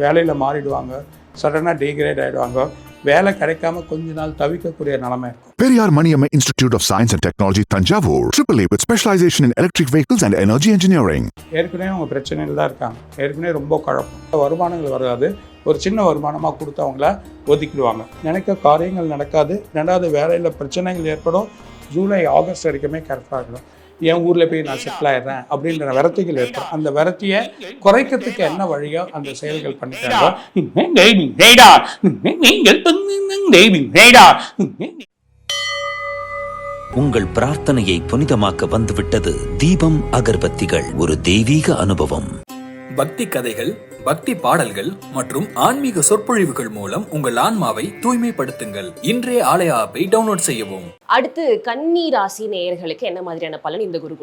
வேலையில் மாறிடுவாங்க. சடனாக டீக்ரேட் ஆகிடுவாங்க வேலை கிடைக்காம கொஞ்ச நாள் தவிக்கக்கூடிய நிலைமை இருக்கும். Periyar Maniamma Institute of Science and Technology, Tanjavur. AAA with specialization in electric vehicles and energy engineering. ஏற்கனவே அவங்க பிரச்சனையில் தான் இருக்காங்க. ஏற்கனவே ரொம்ப குழப்பம். வருமானங்கள் வராது. ஒரு சின்ன வருமானமாக கொடுத்து அவங்கள ஒதுக்கிடுவாங்க. நினைக்க காரியங்கள் நடக்காது. ரெண்டாவது வேலையில் பிரச்சனைகள் ஏற்படும். ஜூலை ஆகஸ்ட் வரைக்குமே கரெக்டாக இருக்கணும். என் ஊரில் போய் நான் செட்டில் ஆயிடுறேன் அப்படின்ற விரத்திகள் ஏற்படும். அந்த விரத்தியை குறைக்கிறதுக்கு என்ன வழியோ அந்த செயல்கள் பண்ணிட்டாங்க. நீங்கள் உங்கள் பிரார்த்தனையை புனிதமாக்க வந்துவிட்டது தீபம் அகர்பத்திகள் ஒரு தெய்வீக அனுபவம். பக்தி கதைகள் பக்தி பாடல்கள் மற்றும் ஆன்மீக சொற்பொழிவுகள் மூலம் உங்கள் ஆன்மாவை தூய்மைப்படுத்துங்கள். இன்றைய ஆலய ஆப்பை டவுன்லோட் செய்யவும். அடுத்து கன்னி ராசி நேயர்களுக்கு என்ன மாதிரியான பலன் இந்த குரு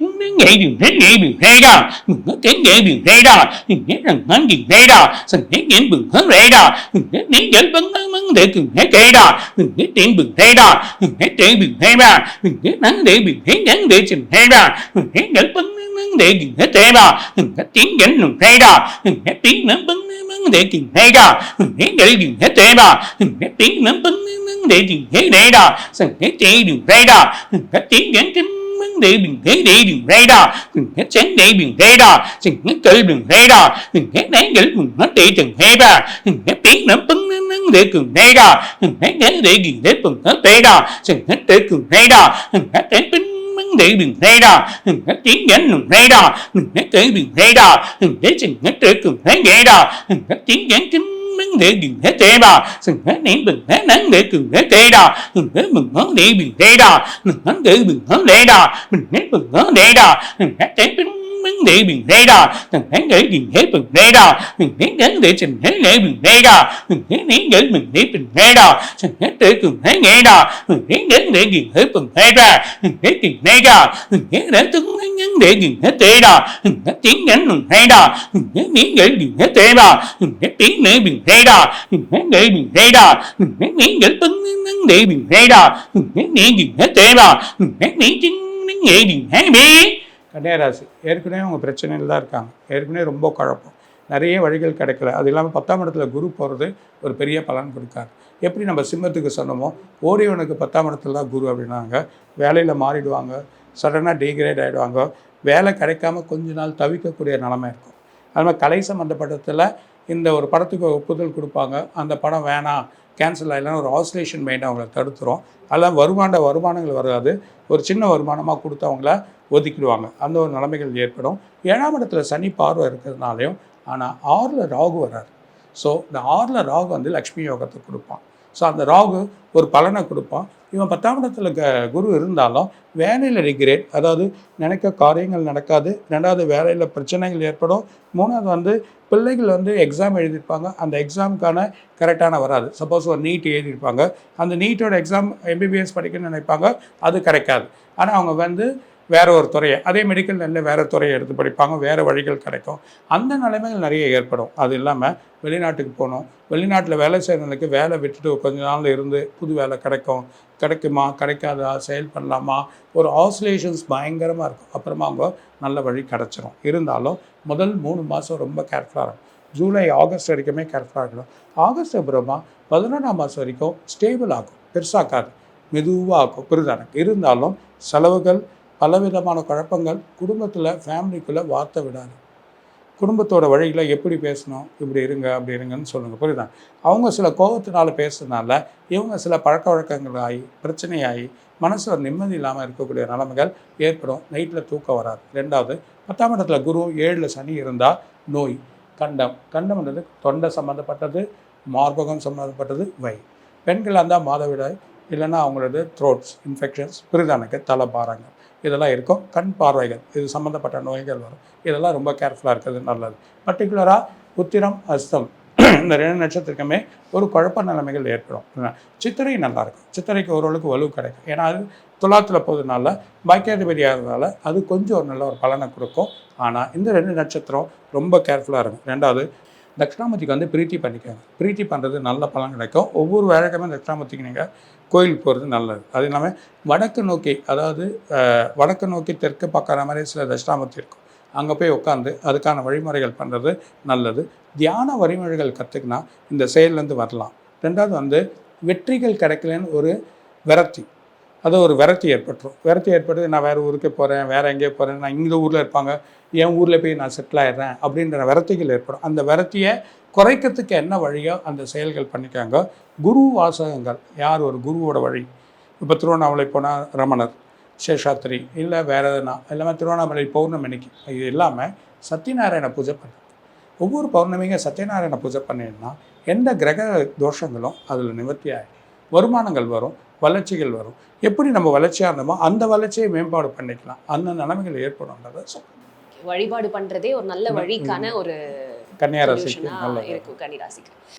nghệ rê ra mình nói tiếng nghệ biểu rê ra mình nói rằng hắn gì rê ra mình nói nghệ biểu hắn rê ra mình nói tiếng dẫn vấn hắn hắn để cùng hết rê ra mình nói tiếng biểu rê ra mình nói tiếng biểu rê ra mình nói hắn để biểu hết hắn để trình rê ra mình nói dẫn vấn hắn để cùng hết rê ra mình nói tiếng dẫn đường rê ra mình nói tiếng nắm vấn hắn để cùng rê ra mình nói để cùng hết rê ra mình nói tiếng nắm vấn hắn để cùng hết rê ra mình nói tiếng đường rê ra mình nói tiếng dẫn chính vấn đề bình thế đi đừng thấy đó đừng hết sáng đi bình thấy đó đừng hết cự đừng thấy đó đừng hết đáng nghĩ đừng hết đi đừng thấy đó đừng hết tiếng nữa bứng nữa nắng để cường thấy đó đừng hết đáng để ghiền thế bừng hết thấy đó đừng hết để cường thấy đó đừng hết để tính vấn để đừng thấy đó đừng hết tiếng dẫn đừng thấy đó đừng hết để đừng thấy đó đừng hết đừng hết để cường thấy vậy đó đừng hết tiếng dẫn chính vấn để đừng hết thế bà sừng hết nén bình hết nắng để cường hết thế đà đừng hết mừng hết để bình thế đà đừng hết để bình hết để đà mình hết bình hết để đà mình hết để bình để mình đây đó thằng hắn để mình hết mình đây đó mình hắn đến để thằng hắn để mình đây đó mình hắn để để mình hết mình đây đó thằng hắn để cùng hắn nghe đó mình hắn đến để mình hết mình đây ra, mình hết mình đây đó mình hắn đến tướng hắn hắn để mình hết đây đó mình hết tiếng hắn mình đây đó mình hắn để để mình hết đây đó mình hết tiếng để mình đây đó mình hắn để mình đây đó mình hắn để để tướng hắn để mình đây đó mình hắn để mình hết đây đó mình hắn để chứng hắn nghe mình hết biết கன்னியாராசி. ஏற்கனவே அவங்க பிரச்சனையில் தான் இருக்காங்க. ஏற்கனவே ரொம்ப குழப்பம். நிறைய வழிகள் கிடைக்கல. அது இல்லாமல் பத்தாம் இடத்துல குரு போகிறது ஒரு பெரிய பலன் கொடுக்காது. எப்படி நம்ம சிம்மத்துக்கு சொன்னோமோ ஓடியவனுக்கு பத்தாம் இடத்துல தான் குரு அப்படின்னாங்க. வேலையில் மாறிடுவாங்க. சடனாக டிகிரேட் ஆகிடுவாங்க வேலை கிடைக்காம கொஞ்ச நாள் தவிக்கக்கூடிய நிலமை இருக்கும். அது மாதிரி கலை சம்மந்தப்பட்டத்தில் இந்த ஒரு படத்துக்கு ஒப்புதல் கொடுப்பாங்க. அந்த படம் வேணாம் கேன்சல் ஆகலாம் ஒரு ஆசோலேஷன் மைண்ட் அவங்கள தடுத்துரும். அதெல்லாம் வருமான வருமானங்கள் வராது. ஒரு சின்ன வருமானமாக கொடுத்து அவங்கள ஒதுக்கிடுவாங்க. அந்த ஒரு நிலைமைகள் ஏற்படும். ஏழாம் இடத்துல சனி பார்வை இருக்கிறதுனாலையும் ஆனால் ஆறில் ராகு வராரு. ஸோ இந்த ஆறில் ராகு வந்து லக்ஷ்மி யோகத்தை கொடுப்பான். ஸோ அந்த ராகு ஒரு பலனை கொடுப்பான். இவன் பத்தாம் இடத்துல க குரு இருந்தாலும் வேலையில் ரிக்ரேட் அதாவது நினைக்க காரியங்கள் நடக்காது. ரெண்டாவது வேலையில் பிரச்சனைகள் ஏற்படும். மூணாவது வந்து பிள்ளைகள் வந்து எக்ஸாம் எழுதியிருப்பாங்க. அந்த எக்ஸாமுக்கான கரெக்டான வராது. சப்போஸ் ஒரு நீட் எழுதியிருப்பாங்க. அந்த நீட்டோட எக்ஸாம் எம்பிபிஎஸ் படிக்கணும்னு நினைப்பாங்க. அது கிடைக்காது. ஆனால் அவங்க வந்து வேறு ஒரு துறையை. அதே மெடிக்கல் நல்ல வேறு துறையை எடுத்து படிப்பாங்க வேறு வழிகள் கிடைக்கும். அந்த நிலைமைகள் நிறைய ஏற்படும். அது இல்லாமல் வெளிநாட்டுக்கு போகணும். வெளிநாட்டில் வேலை செய்கிறவங்களுக்கு வேலை விட்டுட்டு கொஞ்ச நாள் இருந்து புது வேலை கிடைக்கும். கிடைக்குமா? கிடைக்காதா? செயல் பண்ணலாமா? ஒரு ஆசோலேஷன்ஸ் பயங்கரமாக இருக்கும். அப்புறமா அவங்க நல்ல வழி கிடச்சிரும். இருந்தாலும் முதல் மூணு மாதம் ரொம்ப கேர்ஃபுல்லாக இருக்கும். ஜூலை ஆகஸ்ட் வரைக்குமே கேர்ஃபுல்லாக இருக்கணும். ஆகஸ்ட் அப்புறமா பதினொன்றாம் மாதம் வரைக்கும் ஸ்டேபிள் ஆகும். பெருசாக்காது மெதுவாக ஆகும். புரிதான இருந்தாலும் செலவுகள் பலவிதமான குழப்பங்கள் குடும்பத்தில் ஃபேமிலிக்குள்ளே வார்த்தை விடாது. குடும்பத்தோட வழியில் எப்படி பேசணும் இப்படி இருங்க அப்படி இருங்கன்னு சொல்லுங்கள் புரியுதா? அவங்க சில கோபத்தினால பேசுறதுனால இவங்க சில பழக்க வழக்கங்கள் ஆகி பிரச்சனையாகி மனசில் நிம்மதி இல்லாமல் இருக்கக்கூடிய நிலைமைகள் ஏற்படும். நைட்டில் தூக்கம் வராது. ரெண்டாவது பத்தாம் இடத்துல குரு ஏழில் சனி இருந்தால் நோய் கண்டம். கண்டம்ன்றது தொண்டை சம்மந்தப்பட்டது மார்பகம் சம்மந்தப்பட்டது வை. பெண்களாக இருந்தால் மாதவிடாய் இல்லைன்னா அவங்களது த்ரோட்ஸ் இன்ஃபெக்ஷன்ஸ் பிரிதானுக்கு தலை இதெல்லாம் இருக்கும். கண் பார்வைகள் இது சம்மந்தப்பட்ட நோய்கள் வரும். இதெல்லாம் ரொம்ப கேர்ஃபுல்லாக இருக்கிறது நல்லது. பர்டிகுலராக உத்திரம் அஸ்தம். இந்த ரெண்டு நட்சத்திரக்குமே ஒரு குழப்ப நிலைமைகள் ஏற்படும். சித்திரை நல்லாயிருக்கும் சித்திரைக்கு ஓரளவுக்கு வலு கிடைக்கும். ஏன்னா அது துலாத்தில் போகிறதுனால பாக்கியாதிபதியாக இருந்ததால அது கொஞ்சம் ஒரு நல்ல ஒரு பலனை கொடுக்கும். ஆனால் இந்த ரெண்டு நட்சத்திரம் ரொம்ப கேர்ஃபுல்லாக இருக்கும். ரெண்டாவது தட்சிணாமூர்த்திக்கு வந்து பிரீத்தி பண்ணிக்கோங்க. பிரீத்தி பண்ணுறது நல்ல பலன் கிடைக்கும். ஒவ்வொரு வேலைக்குமே தட்சிணாமூர்த்திக்கு நீங்கள் கோயிலுக்கு போகிறது நல்லது. அது இல்லாமல் வடக்கு நோக்கி அதாவது வடக்கு நோக்கி தெற்கு பார்க்குற மாதிரி சில தட்சிணாமூர்த்தி இருக்கும். அங்கே போய் உட்காந்து அதுக்கான வழிமுறைகள் பண்ணுறது நல்லது. தியான வழிமுறைகள் கற்றுக்கினா இந்த செயல்லேருந்து வரலாம். ரெண்டாவது வந்து வெற்றிகள் கிடைக்கலன்னு ஒரு விரக்தி. அது ஒரு விரக்தி ஏற்பட்டுரும். விரக்தி ஏற்பட்டு நான் வேறு ஊருக்கு போகிறேன் வேறு எங்கேயே போகிறேன் நான் இந்த ஊரில் இருப்பாங்க என் ஊரில் போய் நான் செட்டில் ஆயிடுறேன் அப்படின்ற விரத்திகள் ஏற்படும். அந்த விரத்தியை குறைக்கிறதுக்கு என்ன வழியோ அந்த செயல்கள் பண்ணிக்காங்க குரு வாசகங்கள். யார் ஒரு குருவோட வழி? இப்போ திருவண்ணாமலை போனால் ரமணர் சேஷாத்திரி இல்லை வேறு எதுனா எல்லாமே திருவண்ணாமலை பௌர்ணமிக்கு. இது இல்லாமல் சத்யநாராயண பூஜை பண்ணு ஒவ்வொரு பௌர்ணமிங்க சத்யநாராயண பூஜை பண்ணினா எந்த கிரக தோஷங்களும் அதில் நிவர்த்தி வருமானங்கள் வரும். வளர்ச்சிகள் வரும் எப்படி நம்ம வளர்ச்சியாக இருந்தோமோ அந்த வளர்ச்சியை மேம்பாடு பண்ணிக்கலாம் அந்த நிலைமைகள் ஏற்படும்ன்றதை. வழிபாடு பண்றதே ஒரு நல்ல வழிக்கான ஒரு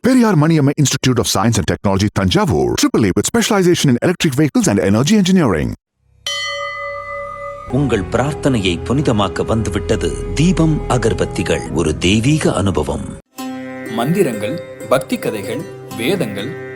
Periyar Maniamma Institute of Science and Technology, Tanjavur. AAA with specialization in electric vehicles and energy engineering. உங்கள் பிரார்த்தனையை புனிதமாக்க வந்துவிட்டது தீபம் அகர்பத்திகள் ஒரு தெய்வீக அனுபவம் மந்திரங்கள் பக்தி கதைகள் வேதங்கள்